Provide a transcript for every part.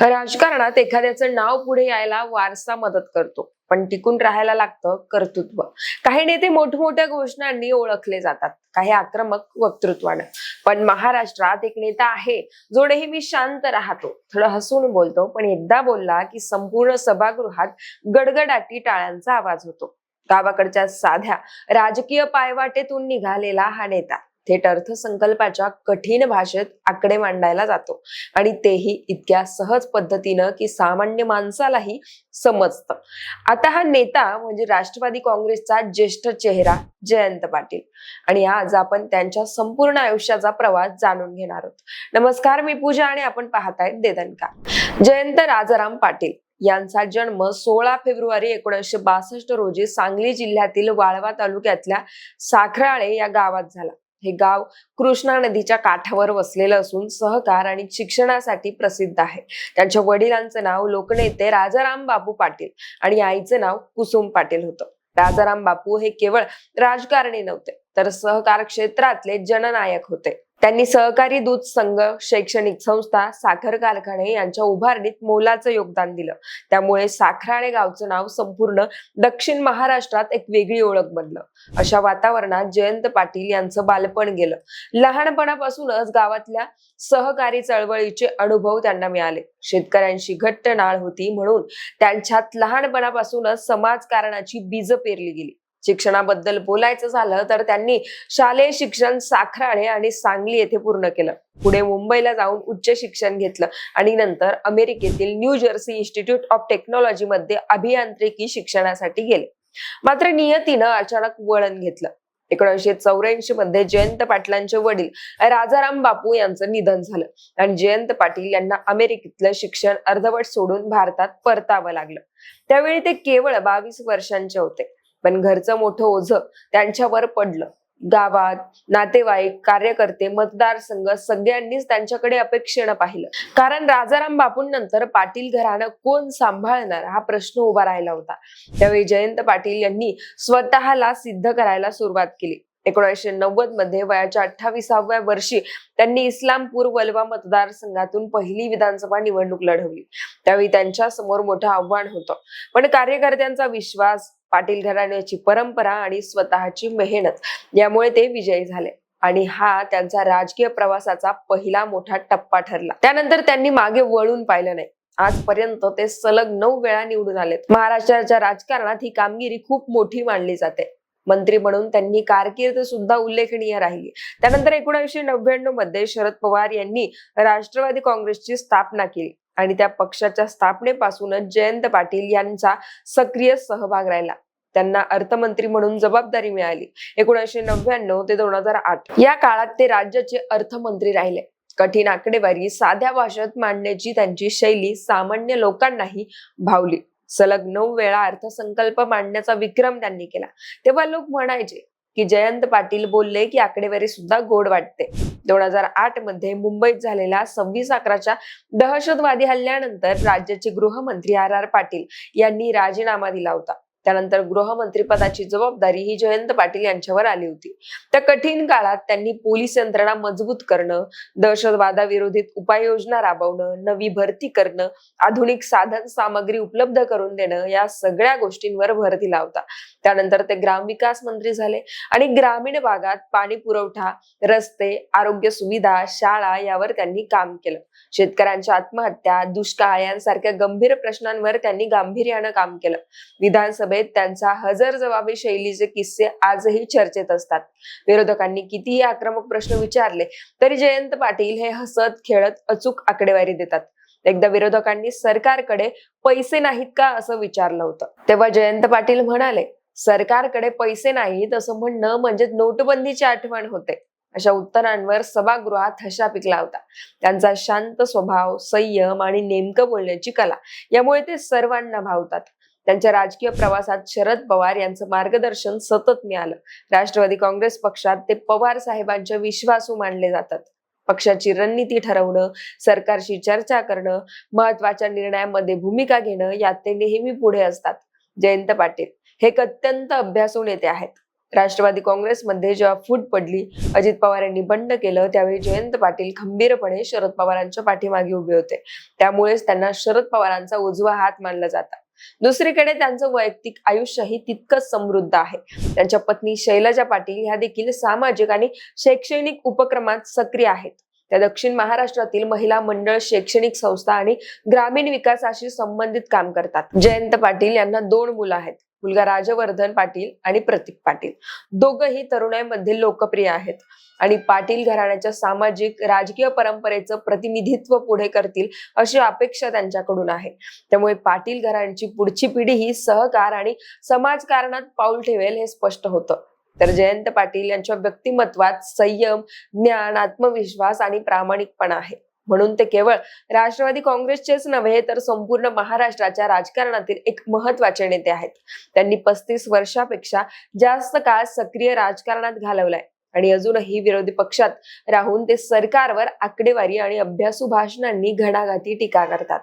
राजकारणात एखाद्याचं नाव पुढे यायला वारसा मदत करतो. पण टिकून राहायला लागतं कर्तृत्व. काही नेते मोठमोठ्या घोषणांनी ओळखले जातात. काही आक्रमक वक्तृत्वानं. पण महाराष्ट्रात एक नेता आहे जो नेहमी शांत राहतो. थोडं हसून बोलतो पण एकदा बोलला की संपूर्ण सभागृहात गडगडाटी टाळ्यांचा आवाज होतो. गावाकडच्या साध्या राजकीय पायवाटेतून निघालेला हा नेता. थेट अर्थसंकल्पाच्या कठीण भाषेत आकडे मांडायला जातो. आणि तेही इतक्या सहज पद्धतीनं की सामान्य माणसालाही समजतं. आता हा नेता म्हणजे राष्ट्रवादी काँग्रेसचा ज्येष्ठ चेहरा जयंत पाटील. आणि आज आपण त्यांच्या संपूर्ण आयुष्याचा प्रवास जाणून घेणार आहोत. नमस्कार मी पूजा आणि आपण पाहतायत देदनका जयंत राजाराम पाटील यांचा जन्म सोळा फेब्रुवारी एकोणीसशे बासष्ट रोजी सांगली जिल्ह्यातील वाळवा तालुक्यातल्या साखराळे या गावात झाला. हे गाव कृष्णा नदीच्या काठावर वसलेलं असून सहकार आणि शिक्षणासाठी प्रसिद्ध आहे. त्यांच्या वडिलांचं नाव लोकनेते राजाराम बापू पाटील आणि आईचं नाव कुसुम पाटील होतं. राजाराम बापू हे केवळ राजकारणी नव्हते तर सहकार क्षेत्रातले जननायक होते. त्यांनी सहकारी दूध संघ शैक्षणिक संस्था साखर कारखाने यांच्या उभारणीत मोलाचं योगदान दिलं. त्यामुळे साखराळे गावचं नाव संपूर्ण दक्षिण महाराष्ट्रात एक वेगळी ओळख बनलं. अशा वातावरणात जयंत पाटील यांचं बालपण गेलं. लहानपणापासूनच गावातल्या सहकारी चळवळीचे अनुभव त्यांना मिळाले. शेतकऱ्यांशी घट्ट नाळ होती म्हणून त्यांच्यात लहानपणापासूनच समाजकारणाची बीज पेरली गेली. शिक्षणाबद्दल बोलायचं झालं तर त्यांनी शालेय शिक्षण साखराळे आणि सांगली येथे पूर्ण केलं. पुढे मुंबईला जाऊन उच्च शिक्षण घेतलं आणि नंतर अमेरिकेतील New Jersey Institute of Technology मध्ये अभियांत्रिकी शिक्षणासाठी गेले. मात्र नियतीनं अचानक वळण घेतलं. एकोणीसशे चौऱ्याऐंशी मध्ये जयंत पाटलांचे वडील राजाराम बापू यांचं निधन झालं आणि जयंत पाटील यांना अमेरिकेतलं शिक्षण अर्धवट सोडून भारतात परतावं लागलं. त्यावेळी ते केवळ बावीस वर्षांचे होते. पण घरचं मोठं ओझं त्यांच्यावर पडलं. गावात नातेवाईक कार्यकर्ते मतदारसंघ सगळ्यांनीच त्यांच्याकडे अपेक्षेनं पाहिलं. कारण राजाराम बापूंनंतर पाटील घराणं कोण सांभाळणार हा प्रश्न उभा राहिला होता. त्यावेळी जयंत पाटील यांनी स्वतःला सिद्ध करायला सुरुवात केली. एकोणीसशे नव्वदमध्ये वयाच्या अठ्ठावीसाव्या वर्षी त्यांनी इस्लामपूर वलवा मतदारसंघातून पहिली विधानसभा निवडणूक लढवली. त्यावेळी त्यांच्यासमोर मोठं आव्हान होतं. पण कार्यकर्त्यांचा विश्वास पाटील घराण्याची परंपरा आणि स्वतःची मेहनत यामुळे ते विजयी झाले. आणि हा त्यांचा राजकीय प्रवासाचा पहिला मोठा टप्पा ठरला. त्यानंतर त्यांनी मागे वळून पाहिलं नाही. आजपर्यंत ते सलग नऊ वेळा निवडून आलेत. महाराष्ट्राच्या राजकारणात ही कामगिरी खूप मोठी मानली जाते. मंत्री म्हणून त्यांनी कारकीर्द सुद्धा उल्लेखनीय राहिली. त्यानंतर एकोणीसशे नव्याण्णवमध्ये शरद पवार यांनी राष्ट्रवादी काँग्रेसची स्थापना केली. आणि त्या पक्षाच्या स्थापनेपासूनच जयंत पाटील यांचा सक्रिय सहभाग राहिला. त्यांना अर्थमंत्री म्हणून जबाबदारी मिळाली. एकोणीसशे नव्याण्णव ते दोन हजार आठ. या काळात ते राज्याचे अर्थमंत्री राहिले. कठीण आकडेवारी साध्या भाषेत मांडण्याची त्यांची शैली सामान्य लोकांनाही भावली. सलग नऊ वेळा अर्थसंकल्प मांडण्याचा विक्रम त्यांनी केला. तेव्हा लोक म्हणायचे की जयंत पाटील बोलले की आकडेवारी सुद्धा गोड वाटते. दोन हजार आठमध्ये मुंबईत झालेल्या सव्वीस अकराच्या दहशतवादी हल्ल्यानंतर राज्याचे गृहमंत्री आर आर पाटील यांनी राजीनामा दिला होता. त्यानंतर गृहमंत्रीपदाची जबाबदारी ही जयंत पाटील यांच्यावर आली होती. त्या कठीण काळात त्यांनी पोलीस यंत्रणा मजबूत करणं दहशतवादाविरोधी उपाययोजना राबवणं नवी भरती करणं आधुनिक साधन सामग्री उपलब्ध करून देणं या सगळ्या गोष्टींवर भर दिला होता. त्यानंतर ते ग्रामविकास मंत्री झाले आणि ग्रामीण भागात पाणी पुरवठा रस्ते आरोग्य सुविधा शाळा यावर त्यांनी काम केलं. शेतकऱ्यांच्या आत्महत्या दुष्काळ यांसारख्या गंभीर प्रश्नांवर त्यांनी गांभीर्यानं काम केलं. विधानसभेत त्यांचा हजर जबाबी शैलीचे किस्से आजही चर्चेत असतात. विरोधकांनी कितीही आक्रमक प्रश्न विचारले तरी जयंत पाटील हे हसत खेळत अचूक आकडेवारी देतात. एकदा विरोधकांनी सरकारकडे पैसे नाहीत का असं विचारलं होतं. तेव्हा जयंत पाटील म्हणाले सरकारकडे पैसे नाहीत असं म्हणणं म्हणजे नोटबंदीची आठवण होते. अशा उत्तरांवर सभागृहात हशा पिकला होता. त्यांचा शांत स्वभाव संयम आणि नेमकं बोलण्याची कला यामुळे ते सर्वांना भावतात. त्यांच्या राजकीय प्रवासात शरद पवार यांचं मार्गदर्शन सतत मिळालं. राष्ट्रवादी काँग्रेस पक्षात ते पवार साहेबांच्या विश्वासू मानले जातात. पक्षाची रणनीती ठरवणं सरकारशी चर्चा करणं महत्त्वाच्या निर्णयामध्ये भूमिका घेणं यात ते नेहमी पुढे असतात. जयंत पाटील हे एक अत्यंत अभ्यासू नेते आहेत. राष्ट्रवादी काँग्रेसमध्ये जेव्हा फूट पडली अजित पवार यांनी बंड केलं त्यावेळी जयंत पाटील खंबीरपणे शरद पवारांच्या पाठीमागे उभे होते. त्यामुळेच त्यांना शरद पवारांचा उजवा हात मानला जाता. दुसरीकडे त्यांचं वैयक्तिक आयुष्यही तितकंच समृद्ध आहे. त्यांच्या पत्नी शैलजा पाटील ह्या देखील सामाजिक आणि शैक्षणिक उपक्रमात सक्रिय आहेत. त्या दक्षिण महाराष्ट्रातील महिला मंडळ शैक्षणिक संस्था आणि ग्रामीण विकासाशी संबंधित काम करतात. जयंत पाटील यांना दोन मुलं आहेत. मुलगा राजवर्धन पाटील आणि प्रतीक पाटील. दोघही तरुणाईमध्ये लोकप्रिय आहेत. आणि पाटील घराण्याच्या सामाजिक राजकीय परंपरेचं प्रतिनिधित्व पुढे करतील अशी अपेक्षा त्यांच्याकडून आहे. त्यामुळे पाटील घराण्याची पुढची पिढी ही सहकार आणि समाजकारणात पाऊल ठेवेल हे स्पष्ट होतं. तर जयंत पाटील यांच्या व्यक्तिमत्वात संयम ज्ञान आत्मविश्वास आणि प्रामाणिकपणा आहे. म्हणून ते केवळ राष्ट्रवादी काँग्रेसचेच नव्हे तर संपूर्ण महाराष्ट्राच्या राजकारणातील एक महत्त्वाचे नेते आहेत. त्यांनी पस्तीस वर्षापेक्षा जास्त काळ सक्रिय राजकारणात घालवलाय. आणि अजूनही विरोधी पक्षात राहून ते सरकारवर आकडेवारी आणि अभ्यासू भाषणांनी घणाघाती टीका करतात.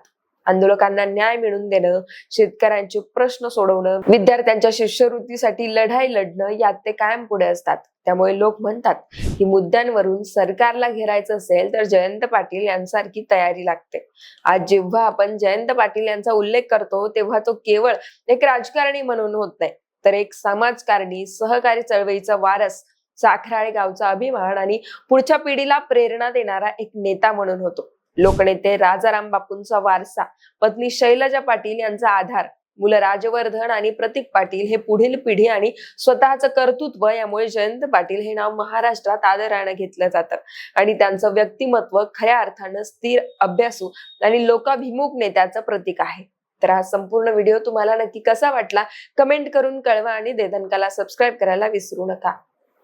आंदोलकांना न्याय मिळवून देणं शेतकऱ्यांचे प्रश्न सोडवणं विद्यार्थ्यांच्या शिष्यवृत्तीसाठी लढाई लढणं यात ते कायम पुढे असतात. त्यामुळे लोक म्हणतात की मुद्द्यांवरून सरकारला घेरायचं असेल तर जयंत पाटील यांसारखी तयारी लागते. आज जेव्हा आपण जयंत पाटील यांचा उल्लेख करतो तेव्हा तो केवळ एक राजकारणी म्हणून होत नाही तर एक समाजकारणी सहकारी चळवळीचा वारस साखराळे गावचा अभिमान आणि पुढच्या पिढीला प्रेरणा देणारा एक नेता म्हणून होतो. लोकनेते राजाराम बापूंचा वारसा पत्नी शैलजा पाटील यांचा आधार मुलं राजवर्धन आणि प्रतीक पाटील हे पुढील पिढी आणि स्वतःचं कर्तृत्व यामुळे जयंत पाटील हे नाव महाराष्ट्रात आदरानं घेतलं जातं. आणि त्यांचं व्यक्तिमत्व खऱ्या अर्थानं स्थिर अभ्यासू आणि लोकाभिमुख नेत्याचं प्रतीक आहे. तर हा संपूर्ण व्हिडिओ तुम्हाला नक्की कसा वाटला? कमेंट करून कळवा आणि देदनकाला सबस्क्राईब करायला विसरू नका.